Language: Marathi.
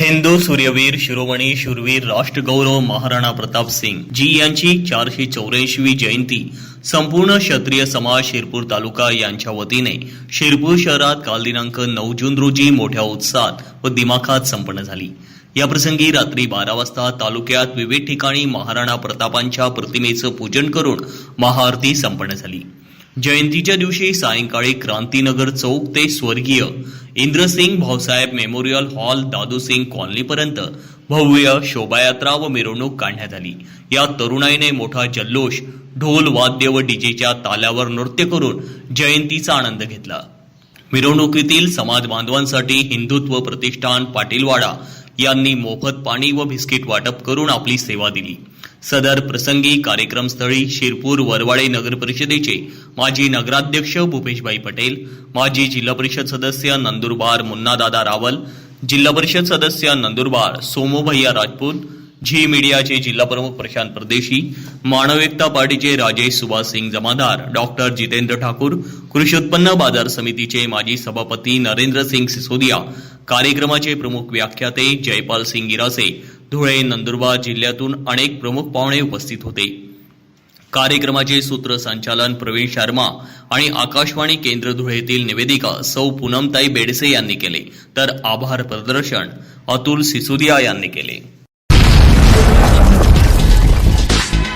हिंदू सूर्यवीर शिरोमणी शूरवीर राष्ट्रगौरव महाराणा प्रताप सिंग जी यांची चारशे चौऱ्याऐंशी जयंती संपूर्ण क्षत्रिय समाज शिरपूर तालुका यांच्या वतीने शिरपूर शहरात काल दिनांक नऊ जून रोजी मोठ्या उत्साहात व दिमाखात संपन्न झाली. याप्रसंगी रात्री बारा वाजता तालुक्यात विविध ठिकाणी महाराणा प्रतापांच्या प्रतिमेचं पूजन करून महाआरती संपन्न झाली. जयंतीच्या दिवशी सायंकाळी क्रांतीनगर चौक ते स्वर्गीय इंद्रसिंग भाऊसाहेब मेमोरियल हॉल दादूसिंग कॉलनीपर्यंत भव्य शोभायात्रा व मिरवणूक काढण्यात आली. या तरुणाईने मोठा जल्लोष ढोल वाद्य व डीजेच्या ताल्यावर नृत्य करून जयंतीचा आनंद घेतला. मिरवणुकीतील समाज बांधवांसाठी हिंदुत्व प्रतिष्ठान पाटीलवाडा यांनी मोफत पाणी व बिस्किट वाटप करून आपली सेवा दिली. सदर प्रसंगी कार्यक्रमस्थळी शिरपूर वरवाडे नगर परिषदेचे माजी नगराध्यक्ष भूपेशभाई पटेल माजी जिल्हा परिषद सदस्य नंदुरबार मुन्नादादा रावल जिल्हा परिषद सदस्य नंदुरबार सोमोभैया राजपूत झी मीडियाचे जिल्हा प्रमुख प्रशांत परदेशी मानविकता पार्टीचे राजेश सुभाष सिंग जमादार डॉक्टर जितेंद्र ठाकूर कृषी उत्पन्न बाजार समितीचे माजी सभापती नरेंद्र सिंग सिसोदिया कार्यक्रमाचे प्रमुख व्याख्याते जयपाल सिंग इरासे धुळे नंदुरबार जिल्ह्यातून अनेक प्रमुख पाहुणे उपस्थित होते. कार्यक्रमाचे सूत्रसंचालन प्रवीण शर्मा आणि आकाशवाणी केंद्र धुळेतील निवेदिका सौ पूनमताई बेडसे यांनी केले. तर आभार प्रदर्शन अतुल सिसोदिया यांनी केले.